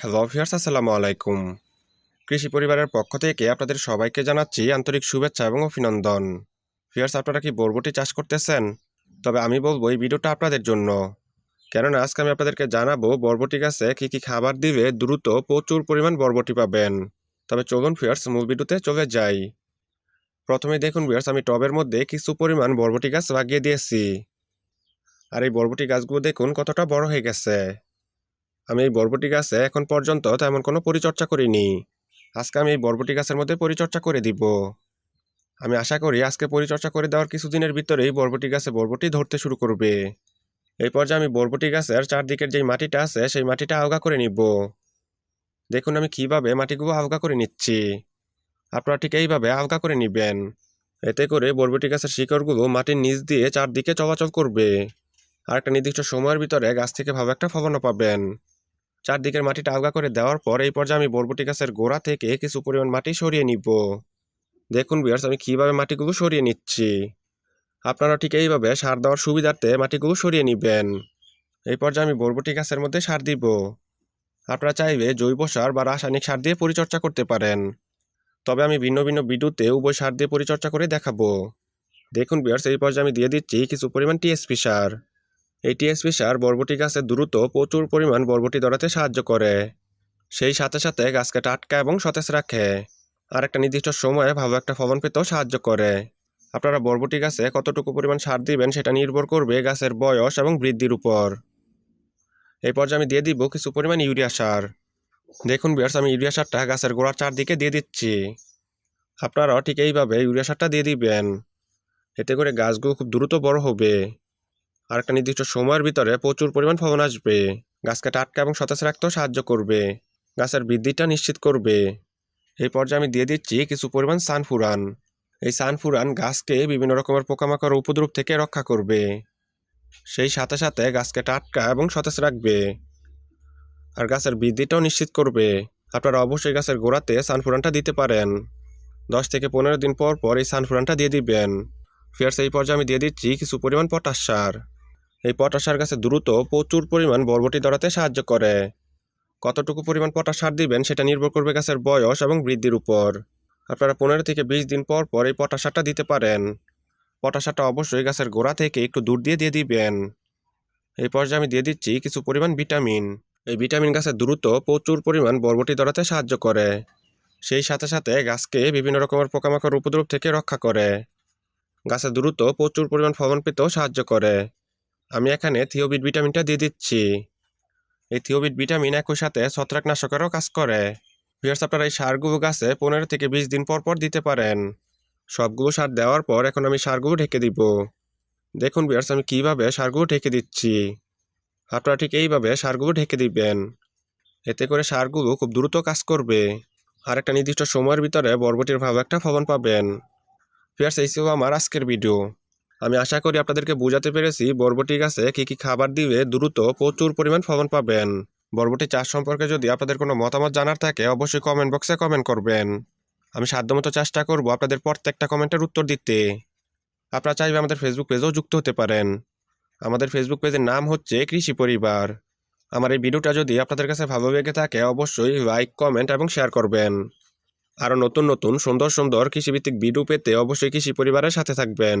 Hello fierce আসসালামু আলাইকুম। কৃষি পরিবারের পক্ষ থেকে আপনাদের সবাইকে জানাচ্ছি আন্তরিক শুভেচ্ছা এবং অভিনন্দন। ফিয়ার্স আপনারা কি বরবটি চাষ করতেছেন? তবে আমি বলব এই ভিডিওটা আপনাদের জন্য। কেননা আজকে আমি আপনাদেরকে জানাব বরবটি গাছে কী কী খাবার দিলে দ্রুত প্রচুর পরিমাণ বরবটি পাবেন। তবে চলুন ফিয়ার্স মূল ভিডিওতে চলে যাই। প্রথমে দেখুন ভিউয়ার্স, আমি টবের মধ্যে কিছু পরিমাণ বরবটি গাছ লাগিয়ে দিয়েছি। আর এই বরবটি গাছগুলো দেখুন কতটা বড় হয়ে গেছে। আমি এই বরবটি গাছে এখন পর্যন্ত তেমন কোনো পরিচর্যা করিনি। আজকে আমি এই বরবটি গাছের মধ্যে পরিচর্যা করে দিব। আমি আশা করি আজকে পরিচর্যা করে দেওয়ার কিছুদিনের ভিতরেই বরবটি গাছে বরবটি ধরতে শুরু করবে। এই পর্যায়ে আমি বরবটি গাছের চারদিকের যেই মাটিটা আছে, সেই মাটিটা আলগা করে নিব। দেখুন আমি কীভাবে মাটিগুলো আলগা করে নিচ্ছি। আপনারা ঠিক এইভাবে আলগা করে নিবেন। এতে করে বরবটি গাছের শিকড়গুলো মাটির নিচ দিয়ে চারদিকে চলাচল করবে। আর একটা নির্দিষ্ট সময়ের ভিতরে গাছ থেকে ভালো একটা ফলনও পাবেন। চারদিকের মাটিটা আলগা করে দেওয়ার পর এই পর্যায়ে আমি বরবটি গাছের গোড়া থেকে কিছু পরিমাণ মাটি সরিয়ে নিব। দেখুন বিয়ার্স আমি কীভাবে মাটিগুলো সরিয়ে নিচ্ছি? আপনারা ঠিক এইভাবে সার দেওয়ার সুবিধার্থে মাটিগুলো সরিয়ে নেবেন। এই পর্যায়ে আমি বরবটি গাছের মধ্যে সার দিব। আপনারা চাইলে জৈব সার বা রাসায়নিক সার দিয়ে পরিচর্যা করতে পারেন। তবে আমি ভিন্ন ভিন্ন বিদ্যুতে উভয় সার দিয়ে পরিচর্যা করে দেখাবো। দেখুন বিয়ার্স এই পর্যায়ে আমি দিয়ে দিচ্ছি কিছু পরিমাণ টিএসপি সার। এই টিএসপি সার বরবটি গাছে দ্রুত প্রচুর পরিমাণ বরবটি ধরাতে সাহায্য করে। সেই সাথে সাথে গাছকে টাটকা এবং সতেজ রাখে। আর একটা নির্দিষ্ট সময়ে ভালো একটা ফলন পেতেও সাহায্য করে। আপনারা বরবটি গাছে কতটুকু পরিমাণ সার দিবেন সেটা নির্ভর করবে গাছের বয়স এবং বৃদ্ধির উপর। এই পর্যায়ে আমি দিয়ে দিব কিছু পরিমাণ ইউরিয়া সার। দেখুন বিয়ার্স আমি ইউরিয়া সারটা গাছের গোড়ার চারদিকে দিয়ে দিচ্ছি। আপনারাও ঠিক এইভাবে ইউরিয়া সারটা দিয়ে দিবেন। এতে করে গাছগুলো খুব দ্রুত বড় হবে। আর একটা নির্দিষ্ট সময়ের ভিতরে প্রচুর পরিমাণ ফলন আসবে। গাছকে টাটকা এবং সতেজ রাখতেও সাহায্য করবে। গাছের বৃদ্ধিটা নিশ্চিত করবে। এই পর্যায়ে আমি দিয়ে দিচ্ছি কিছু পরিমাণ সানফুরান। এই সানফুরান গাছকে বিভিন্ন রকমের পোকামাকড় উপদ্রব থেকে রক্ষা করবে। সেই সাথে সাথে গাছকে টাটকা এবং সতেজ রাখবে। আর গাছের বৃদ্ধিটাও নিশ্চিত করবে। আপনারা অবশ্যই গাছের গোড়াতে সানফুরানটা দিতে পারেন। দশ থেকে পনেরো দিন পর পর এই সানফুরানটা দিয়ে দিবেন। ফেয়ার্স, এই পর্যায়ে আমি দিয়ে দিচ্ছি কিছু পরিমাণ পটাশ সার। এই পটাশ সার গাছে দ্রুত প্রচুর পরিমাণ বরবটি ধরাতে সাহায্য করে। কতটুকু পরিমাণ পটাশ সার দিবেন সেটা নির্ভর করবে গাছের বয়স এবং বৃদ্ধির উপর। আপনারা পনেরো থেকে বিশ দিন পর পর এই পটাশ সারটা দিতে পারেন। পটাশ সারটা অবশ্যই গাছের গোড়া থেকে একটু দূর দিয়ে দিয়ে দিবেন। এই পর্যায়ে আমি দিয়ে দিচ্ছি কিছু পরিমাণ ভিটামিন। এই ভিটামিন গাছে দ্রুত প্রচুর পরিমাণ বরবটি ধরাতে সাহায্য করে। সেই সাথে সাথে গাছকে বিভিন্ন রকমের পোকামাকড় উপদ্রব থেকে রক্ষা করে। গাছে দ্রুত প্রচুর পরিমাণ ফলন পেতেও সাহায্য করে। আমি এখানে থিওবিট ভিটামিনটা দিয়ে দিচ্ছি। এই থিওবিট ভিটামিন একই সাথে ছত্রাকনাশকেরও কাজ করে। ভিউয়ার্স, আপনারা এই সারগুলো গাছে পনেরো থেকে বিশ দিন পর পর দিতে পারেন। সবগুলো সার দেওয়ার পর এখন আমি সারগুলো ঢেকে দিব। দেখুন ভিউয়ার্স, আমি কীভাবে সারগুলো ঢেকে দিচ্ছি। আপনারা ঠিক এইভাবে সারগুলো ঢেকে দিবেন। এতে করে সারগুলো খুব দ্রুত কাজ করবে। আর একটা নির্দিষ্ট সময়ের ভিতরে বরবটির ভালো একটা ফলন পাবেন। ফিয়ার্স এই ছিল আমার আজকের ভিডিও। আমি আশা করি আপনাদেরকে বোঝাতে পেরেছি বরবটি গাছে কী কী খাবার দিবে দ্রুত প্রচুর পরিমাণ ফলন পাবেন। বরবটি চাষ সম্পর্কে যদি আপনাদের কোনো মতামত জানার থাকে, অবশ্যই কমেন্ট বক্সে কমেন্ট করবেন। আমি সাধ্যমতো চেষ্টা করব আপনাদের প্রত্যেকটা কমেন্টের উত্তর দিতে। আপনারা চাইবে আমাদের ফেসবুক পেজেও যুক্ত হতে পারেন। আমাদের ফেসবুক পেজের নাম হচ্ছে কৃষি পরিবার। আমার এই ভিডিওটা যদি আপনাদের কাছে ভালো লেগে থাকে, অবশ্যই লাইক কমেন্ট এবং শেয়ার করবেন। আরও নতুন নতুন সুন্দর সুন্দর কৃষিভিত্তিক ভিডিও পেতে অবশ্যই কৃষি পরিবারের সাথে থাকবেন।